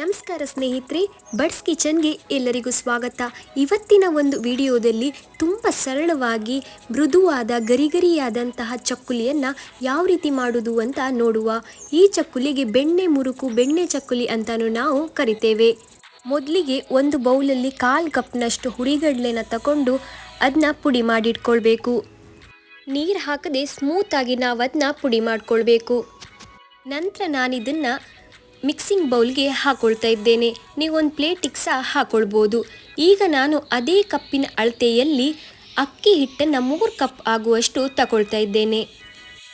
ನಮಸ್ಕಾರ ಸ್ನೇಹಿತರೆ ಬಡ್ಸ್ ಕಿಚನ್ಗೆ ಎಲ್ಲರಿಗೂ ಸ್ವಾಗತ. ಇವತ್ತಿನ ಒಂದು ವಿಡಿಯೋದಲ್ಲಿ ತುಂಬ ಸರಳವಾಗಿ ಮೃದುವಾದ, ಗರಿಗರಿಯಾದಂತಹ ಚಕ್ಕುಲಿಯನ್ನು ಯಾವ ರೀತಿ ಮಾಡುವುದು ಅಂತ ನೋಡುವ. ಈ ಚಕ್ಕುಲಿಗೆ ಬೆಣ್ಣೆ ಮುರುಕು, ಬೆಣ್ಣೆ ಚಕ್ಕುಲಿ ಅಂತಲೂ ನಾವು ಕರಿತೇವೆ. ಮೊದಲಿಗೆ ಒಂದು ಬೌಲಲ್ಲಿ ಕಾಲು ಕಪ್ನಷ್ಟು ಹುರಿಗಡಲೆನ ತಗೊಂಡು ಅದನ್ನ ಪುಡಿ ಮಾಡಿಟ್ಕೊಳ್ಬೇಕು. ನೀರು ಹಾಕದೆ ಸ್ಮೂತಾಗಿ ನಾವು ಅದನ್ನ ಪುಡಿ ಮಾಡಿಕೊಳ್ಬೇಕು. ನಂತರ ನಾನು ಇದನ್ನು ಮಿಕ್ಸಿಂಗ್ ಬೌಲ್ಗೆ ಹಾಕೊಳ್ತಾ ಇದ್ದೇನೆ. ನೀವು ಒಂದು ಪ್ಲೇಟಿಗೆ ಸಹ ಹಾಕೊಳ್ಬೋದು. ಈಗ ನಾನು ಅದೇ ಕಪ್ಪಿನ ಅಳತೆಯಲ್ಲಿ ಅಕ್ಕಿ ಹಿಟ್ಟನ್ನು ಮೂರು ಕಪ್ ಆಗುವಷ್ಟು ತಗೊಳ್ತಾ ಇದ್ದೇನೆ.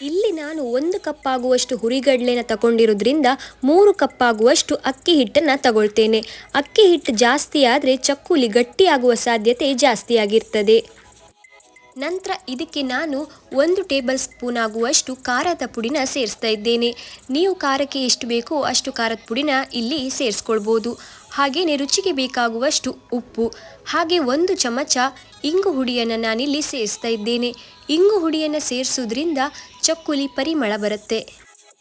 ಇಲ್ಲಿ ನಾನು ಒಂದು ಕಪ್ ಆಗುವಷ್ಟು ಹುರಿಗಡಲೆನ ತಗೊಂಡಿರೋದ್ರಿಂದ ಮೂರು ಕಪ್ ಆಗುವಷ್ಟು ಅಕ್ಕಿ ಹಿಟ್ಟನ್ನು ತಗೊಳ್ತೇನೆ. ಅಕ್ಕಿ ಹಿಟ್ಟು ಜಾಸ್ತಿ ಆದರೆ ಚಕ್ಕುಲಿ ಗಟ್ಟಿಯಾಗುವ ಸಾಧ್ಯತೆ ಜಾಸ್ತಿ ಆಗಿರ್ತದೆ ನಂತರ ಇದಕ್ಕೆ ನಾನು ಒಂದು ಟೇಬಲ್ ಸ್ಪೂನ್ ಆಗುವಷ್ಟು ಖಾರದ ಪುಡಿನ ಸೇರಿಸ್ತಾ ಇದ್ದೇನೆ. ನೀವು ಖಾರಕ್ಕೆ ಎಷ್ಟು ಬೇಕೋ ಅಷ್ಟು ಖಾರದ ಪುಡಿನ ಇಲ್ಲಿ ಸೇರಿಸ್ಕೊಳ್ಬೋದು. ಹಾಗೆಯೇ ರುಚಿಗೆ ಬೇಕಾಗುವಷ್ಟು ಉಪ್ಪು, ಹಾಗೆ ಒಂದು ಚಮಚ ಇಂಗು ಹುಡಿಯನ್ನು ನಾನಿಲ್ಲಿ ಸೇರಿಸ್ತಾ ಇದ್ದೇನೆ. ಇಂಗು ಹುಡಿಯನ್ನು ಸೇರಿಸೋದ್ರಿಂದ ಚಕ್ಕುಲಿ ಪರಿಮಳ ಬರುತ್ತೆ.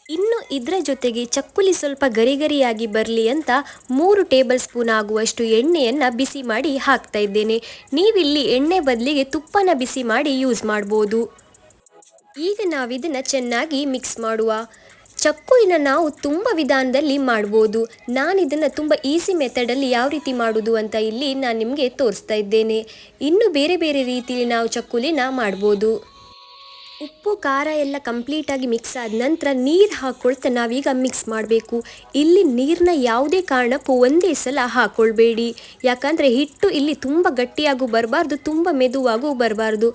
ಇನ್ನು ಇದರ ಜೊತೆಗೆ ಚಕ್ಕುಲಿ ಸ್ವಲ್ಪ ಗರಿಗರಿಯಾಗಿ ಬರಲಿ ಅಂತ ಮೂರು ಟೇಬಲ್ ಸ್ಪೂನ್ ಆಗುವಷ್ಟು ಎಣ್ಣೆಯನ್ನು ಬಿಸಿ ಮಾಡಿ ಹಾಕ್ತಾ ಇದ್ದೇನೆ. ನೀವಿಲ್ಲಿ ಎಣ್ಣೆ ಬದಲಿಗೆ ತುಪ್ಪನ ಬಿಸಿ ಮಾಡಿ ಯೂಸ್ ಮಾಡ್ಬೋದು. ಈಗ ನಾವಿದನ್ನು ಚೆನ್ನಾಗಿ ಮಿಕ್ಸ್ ಮಾಡುವ. ಚಕ್ಕುಲಿನ ನಾವು ತುಂಬ ವಿಧಾನದಲ್ಲಿ ಮಾಡ್ಬೋದು. ನಾನು ಇದನ್ನು ತುಂಬ ಈಸಿ ಮೆಥಡಲ್ಲಿ ಯಾವ ರೀತಿ ಮಾಡೋದು ಅಂತ ಇಲ್ಲಿ ನಾನು ನಿಮಗೆ ತೋರಿಸ್ತಾ ಇದ್ದೇನೆ. ಇನ್ನು ಬೇರೆ ಬೇರೆ ರೀತಿಯಲ್ಲಿ ನಾವು ಚಕ್ಕುಲಿನ ಮಾಡ್ಬೋದು. ಉಪ್ಪು, ಖಾರ ಎಲ್ಲ ಕಂಪ್ಲೀಟಾಗಿ ಮಿಕ್ಸ್ ಆದ ನಂತರ ನೀರು ಹಾಕ್ಕೊಳ್ತಾ ನಾವೀಗ ಮಿಕ್ಸ್ ಮಾಡಬೇಕು. ಇಲ್ಲಿ ನೀರನ್ನ ಯಾವುದೇ ಕಾರಣಕ್ಕೂ ಒಂದೇ ಸಲ ಹಾಕ್ಕೊಳ್ಬೇಡಿ ಯಾಕಂದರೆ ಹಿಟ್ಟು ಇಲ್ಲಿ ತುಂಬ ಗಟ್ಟಿಯಾಗೂ ಬರಬಾರ್ದು, ತುಂಬ ಮೆದುವಾಗೂ ಬರಬಾರ್ದು.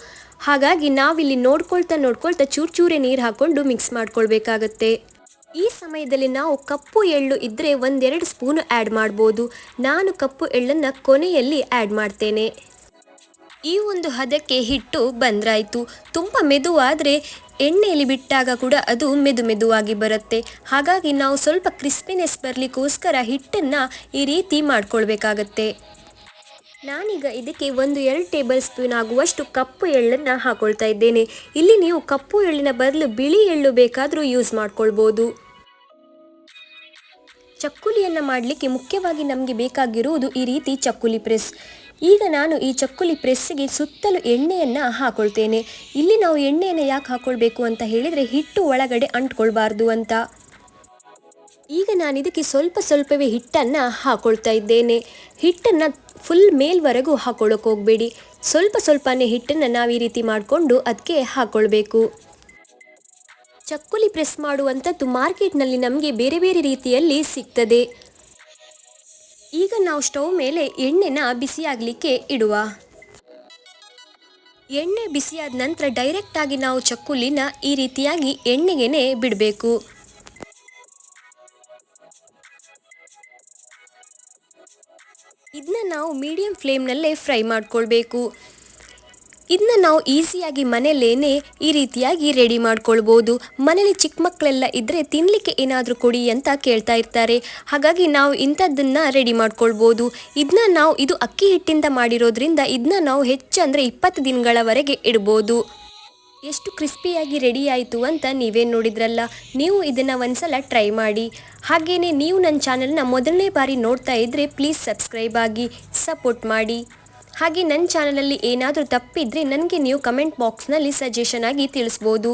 ಹಾಗಾಗಿ ನಾವಿಲ್ಲಿ ನೋಡ್ಕೊಳ್ತಾ ನೋಡ್ಕೊಳ್ತಾ ಚೂರು ಚೂರೇ ನೀರು ಹಾಕ್ಕೊಂಡು ಮಿಕ್ಸ್ ಮಾಡ್ಕೊಳ್ಬೇಕಾಗತ್ತೆ. ಈ ಸಮಯದಲ್ಲಿ ನಾವು ಕಪ್ಪು ಎಳ್ಳು ಇದ್ದರೆ ಒಂದೆರಡು ಸ್ಪೂನು ಆ್ಯಡ್ ಮಾಡ್ಬೋದು. ನಾನು ಕಪ್ಪು ಎಳ್ಳನ್ನು ಕೊನೆಯಲ್ಲಿ ಆ್ಯಡ್ ಮಾಡ್ತೇನೆ. ಈ ಒಂದು ಹದಕ್ಕೆ ಹಿಟ್ಟು ಬಂದ್ರಾಯಿತು. ತುಂಬ ಮೆದುವಾದರೆ ಎಣ್ಣೆಯಲ್ಲಿ ಬಿಟ್ಟಾಗ ಕೂಡ ಅದು ಮೆದು ಮೆದುವಾಗಿ ಬರುತ್ತೆ. ಹಾಗಾಗಿ ನಾವು ಸ್ವಲ್ಪ ಕ್ರಿಸ್ಪಿನೆಸ್ ಬರಲಿಕ್ಕೋಸ್ಕರ ಹಿಟ್ಟನ್ನು ಈ ರೀತಿ ಮಾಡ್ಕೊಳ್ಬೇಕಾಗತ್ತೆ. ನಾನೀಗ ಇದಕ್ಕೆ ಒಂದು ಎರಡು ಟೇಬಲ್ ಸ್ಪೂನ್ ಆಗುವಷ್ಟು ಕಪ್ಪು ಎಳ್ಳನ್ನು ಹಾಕೊಳ್ತಾ ಇದ್ದೇನೆ. ಇಲ್ಲಿ ನೀವು ಕಪ್ಪು ಎಳ್ಳಿನ ಬದಲು ಬಿಳಿ ಎಳ್ಳು ಬೇಕಾದರೂ ಯೂಸ್ ಮಾಡ್ಕೊಳ್ಬೋದು. ಚಕ್ಕುಲಿಯನ್ನು ಮಾಡಲಿಕ್ಕೆ ಮುಖ್ಯವಾಗಿ ನಮಗೆ ಬೇಕಾಗಿರುವುದು ಈ ರೀತಿ ಚಕ್ಕುಲಿ ಪ್ರೆಸ್. ಈಗ ನಾನು ಈ ಚಕ್ಕುಲಿ ಪ್ರೆಸ್ಸಿಗೆ ಸುತ್ತಲೂ ಎಣ್ಣೆಯನ್ನು ಹಾಕೊಳ್ತೇನೆ. ಇಲ್ಲಿ ನಾವು ಎಣ್ಣೆಯನ್ನು ಯಾಕೆ ಹಾಕೊಳ್ಬೇಕು ಅಂತ ಹೇಳಿದರೆ ಹಿಟ್ಟು ಒಳಗಡೆ ಅಂಟ್ಕೊಳ್ಬಾರ್ದು ಅಂತ. ಈಗ ನಾನು ಇದಕ್ಕೆ ಸ್ವಲ್ಪ ಸ್ವಲ್ಪವೇ ಹಿಟ್ಟನ್ನು ಹಾಕೊಳ್ತಾ ಇದ್ದೇನೆ. ಹಿಟ್ಟನ್ನು ಫುಲ್ ಮೇಲ್ವರೆಗೂ ಹಾಕೊಳ್ಳೋಕೆ ಹೋಗಬೇಡಿ. ಸ್ವಲ್ಪ ಸ್ವಲ್ಪನೇ ಹಿಟ್ಟನ್ನು ನಾವು ಈ ರೀತಿ ಮಾಡಿಕೊಂಡು ಅದಕ್ಕೆ ಹಾಕ್ಕೊಳ್ಬೇಕು ಚಕ್ಕುಲಿ ಪ್ರೆಸ್ ಮಾಡುವಂಥದ್ದು ಮಾರ್ಕೆಟ್ನಲ್ಲಿ ನಮಗೆ ಬೇರೆ ಬೇರೆ ರೀತಿಯಲ್ಲಿ ಸಿಗ್ತದೆ. ಈಗ ನಾವು ಸ್ಟವ್ ಮೇಲೆ ಎಣ್ಣೆನ ಬಿಸಿಯಾಗಲಿಕ್ಕೆ ಇಡುವ. ಎಣ್ಣೆ ಬಿಸಿಯಾದ ನಂತರ ಡೈರೆಕ್ಟಾಗಿ ನಾವು ಚಕ್ಕುಲಿನ ಈ ರೀತಿಯಾಗಿ ಎಣ್ಣೆಗೆನೆ ಬಿಡಬೇಕು. ಇದನ್ನ ನಾವು ಮೀಡಿಯಂ ಫ್ಲೇಮ್ನಲ್ಲೇ ಫ್ರೈ ಮಾಡ್ಕೊಳ್ಬೇಕು. ಇದನ್ನ ನಾವು ಈಸಿಯಾಗಿ ಮನೆಯಲ್ಲೇನೆ ಈ ರೀತಿಯಾಗಿ ರೆಡಿ ಮಾಡ್ಕೊಳ್ಬೋದು. ಮನೇಲಿ ಚಿಕ್ಕ ಮಕ್ಕಳೆಲ್ಲ ಇದ್ದರೆ ತಿನ್ನಲಿಕ್ಕೆ ಏನಾದರೂ ಕೊಡಿ ಅಂತ ಕೇಳ್ತಾ ಇರ್ತಾರೆ. ಹಾಗಾಗಿ ನಾವು ಇಂಥದ್ದನ್ನ ರೆಡಿ ಮಾಡ್ಕೊಳ್ಬೋದು. ಇದನ್ನ ನಾವು ಇದು ಅಕ್ಕಿ ಹಿಟ್ಟಿಂದ ಮಾಡಿರೋದ್ರಿಂದ ಇದನ್ನ ನಾವು ಹೆಚ್ಚು ಅಂದರೆ ಇಪ್ಪತ್ತು ದಿನಗಳವರೆಗೆ ಇಡ್ಬೋದು. ಎಷ್ಟು ಕ್ರಿಸ್ಪಿಯಾಗಿ ರೆಡಿ ಆಯಿತು ಅಂತ ನೀವೇನು ನೋಡಿದ್ರಲ್ಲ. ನೀವು ಇದನ್ನು ಒಂದ್ಸಲ ಟ್ರೈ ಮಾಡಿ. ಹಾಗೆಯೇ ನೀವು ನನ್ನ ಚಾನಲ್ನ ಮೊದಲನೇ ಬಾರಿ ನೋಡ್ತಾ ಇದ್ದರೆ ಪ್ಲೀಸ್ ಸಬ್ಸ್ಕ್ರೈಬ್ ಆಗಿ ಸಪೋರ್ಟ್ ಮಾಡಿ. ಹಾಗೆ ನನ್ನ ಚಾನಲಲ್ಲಿ ಏನಾದರೂ ತಪ್ಪಿದ್ರೆ ನನಗೆ ನೀವು ಕಮೆಂಟ್ ಬಾಕ್ಸ್ನಲ್ಲಿ ಸಜೆಷನ್ ಆಗಿ ತಿಳಿಸ್ಬೋದು.